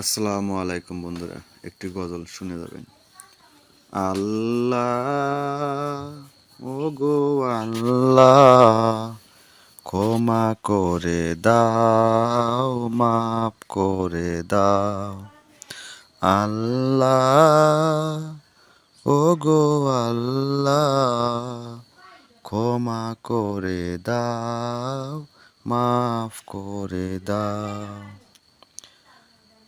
আসসালামু আলাইকুম বন্ধুরা, একটি গজল শুনে যাবেন। আল্লাহ ও গো আল্লাহ, ক্ষমা করে দাও, মাফ করে দাও। আল্লাহ ও গো আল্লাহ, ক্ষমা করে দাও, মাফ করে দাও।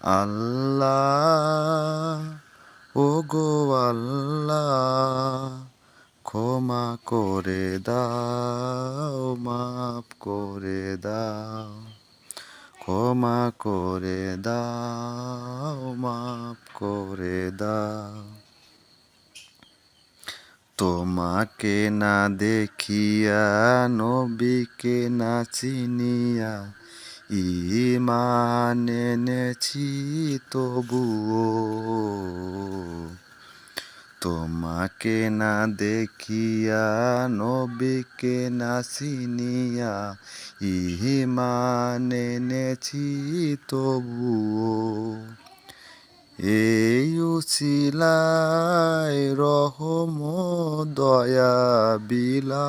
আল্লাহ ও গো আল্লাহ, ক্ষমা করে দাও, মাফ করে দাও, ক্ষমা করে দাও, মাফ করে দাও। তোমাকে না দেখিয়া, নবীকে না চিনিয়া ইমান এনেছি তবুও তোমাকে না দেখিয়া, নবীকে না চিনিয়া ইমান এনেছি তবুও। এই উচিলায় রহম দয়া বিলা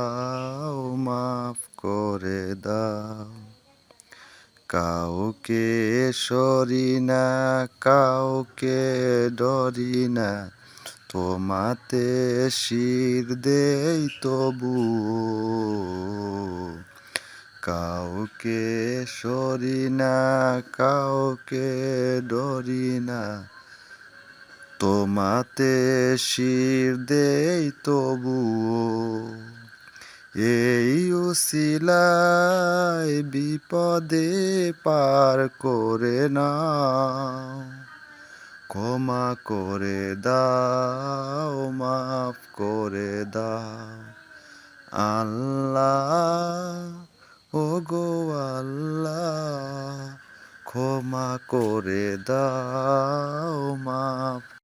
কাউকে সরি না, কাউকে ডরি না। তোমাতে শির দেই তবু। কাউকে সরি না, কাউকে ডরি না। তোমাতে শির দেই তবুও এই উসিলায় বিপদে পার করে না ক্ষমা করে দাও, মাফ করে দাও। আল্লাহ ও গো আল্লাহ, ক্ষমা করে দাও, মাফ